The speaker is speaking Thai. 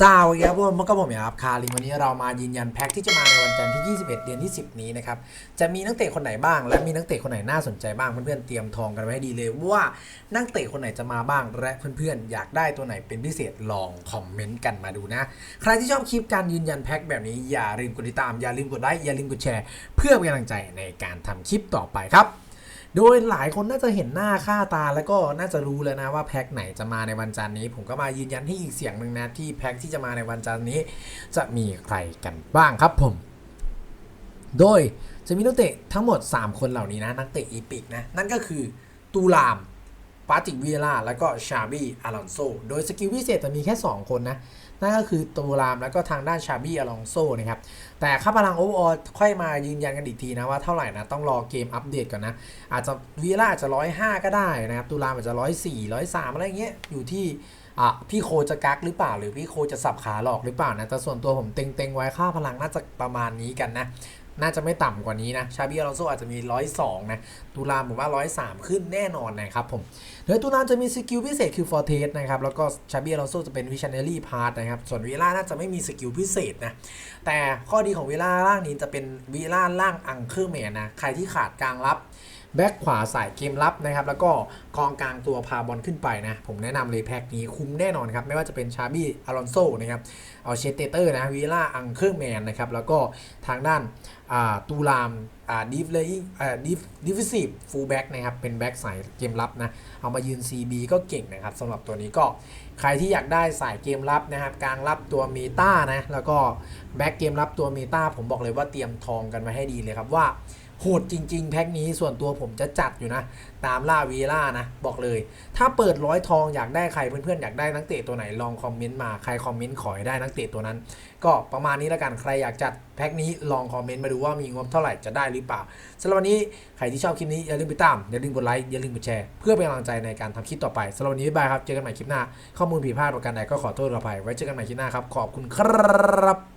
สาวครับผมก็ผมครับคาริมวันนี้เรามายืนยันแพ็คที่จะมาในวันจันทร์ที่ 21 เดือนที่ 10 นี้นะครับ จะมีนักเตะคนไหนบ้าง และมีนักเตะคนไหนน่าสนใจบ้างเพื่อนๆเตรียมทองกันไว้ให้ดีเลยว่านักเตะคนไหนจะมาบ้างและเพื่อนๆ อยากได้ตัวไหนเป็นพิเศษลองคอมเมนต์กันมาดูนะ ใครที่ชอบคลิปการยืนยันแพ็คแบบนี้อย่าลืมกดติดตามอย่าลืมกดไลค์อย่าลืมกดแชร์ เพื่อเป็นกำลังใจในการทำคลิปต่อไปครับ โดยหลายคนน่าจะเห็นหน้าค่าตาแล้วก็น่าจะรู้แล้วนะว่าแพ็คไหนจะมาในวันจันทร์นี้ ผมก็มายืนยันให้อีกเสียงหนึ่งนะที่แพ็คที่จะมาในวันจันทร์นี้ จะมีใครกันบ้างครับผม โดยจะมีนักเตะทั้งหมด 3 คนเหล่านี้นะ นักเตะอีพิกนะ นั่นก็คือตูลาม ปาติกวีล่าแล้วก็ชาบีอลอนโซโดยสกิลพิเศษจะมีแค่ 2 คนนะนั่นก็คือตูรามแล้วก็ทางด้านชาบีอลองโซนะครับ แต่ค่าพลังโอเวอร์ค่อยมายืนยันกันอีกทีนะว่าเท่าไหร่นะ ต้องรอเกมอัปเดตก่อนนะ อาจจะวีล่าอาจจะร้อยห้าก็ได้นะครับ ตูรามอาจจะร้อยสี่ร้อยสามอะไรเงี้ย อยู่ที่อะพี่โคจะกักหรือเปล่า หรือพี่โคจะสับขาหลอกหรือเปล่านะ แต่ส่วนตัวผมเต็งๆไว้ค่าพลังน่าจะประมาณนี้กันนะ น่าจะไม่ต่ำกว่านี้นะ ชาบีอลอนโซอาจจะมี 102 นะตูรามผมว่า 103 ขึ้นแน่นอนนะครับผมโดยตูรามจะมีสกิลพิเศษคือฟอร์เทสนะครับ แล้วก็ชาบีอลอนโซจะเป็นวิชันเนอรี่พาร์ตนะครับ ส่วนวีล่าน่าจะไม่มีสกิลพิเศษนะ แต่ข้อดีของวีล่าล่างนี้จะเป็นวีล่าล่างอังเคอร์แมนนะ ใครที่ขาดกลางรับ แบ็คขวาสายเกมรับนะครับ แล้วก็กองกลางตัวพาบอลขึ้นไปนะ ผมแนะนำเลยแพ็คนี้คุ้มแน่นอนครับ ไม่ว่าจะเป็นชาบี้อลอนโซนะครับ เอาเชเตเตอร์นะวีล่าอังเคอร์แมนนะครับ แล้วก็ทางด้านตูรามดิฟเลยดิฟดิฟซีฟฟูลแบ็กนะครับ เป็นแบ็กสายเกมรับนะ เอามายืน CB ก็เก่งนะครับสำหรับตัวนี้ก็ใครที่อยากได้สายเกมรับนะครับกลางรับตัวเมตานะ แล้วก็แบ็กเกมรับตัวเมตาผมบอกเลยว่าเตรียมทองกันไว้ให้ดีเลยครับว่า โหดจริง ๆ แพ็คนี้ส่วนตัวผมจะจัดอยู่นะ ตามล่าวีล่านะ บอกเลย ถ้าเปิดร้อยทองอยากได้ใครเพื่อนๆ อยากได้นักเตะตัวไหนลองคอมเมนต์มาใครคอมเมนต์ขอให้ได้นักเตะตัวนั้น ก็ประมาณนี้แล้วกันใครอยากจัดแพ็คนี้ลองคอมเมนต์มาดูว่ามีงบเท่าไหร่จะได้หรือเปล่าสำหรับวันนี้ใครที่ชอบคลิปนี้อย่าลืมไปตามอย่าลืมกดไลค์อย่าลืมกดแชร์เพื่อเป็นกำลังใจในการทำคลิปต่อไปสำหรับวันนี้บ๊ายบายครับเจอกันใหม่คลิปหน้าข้อมูลผิดพลาดประการใดก็ขอโทษขออภัยไว้เจอกันใหม่คลิปหน้าครับขอบคุณครับ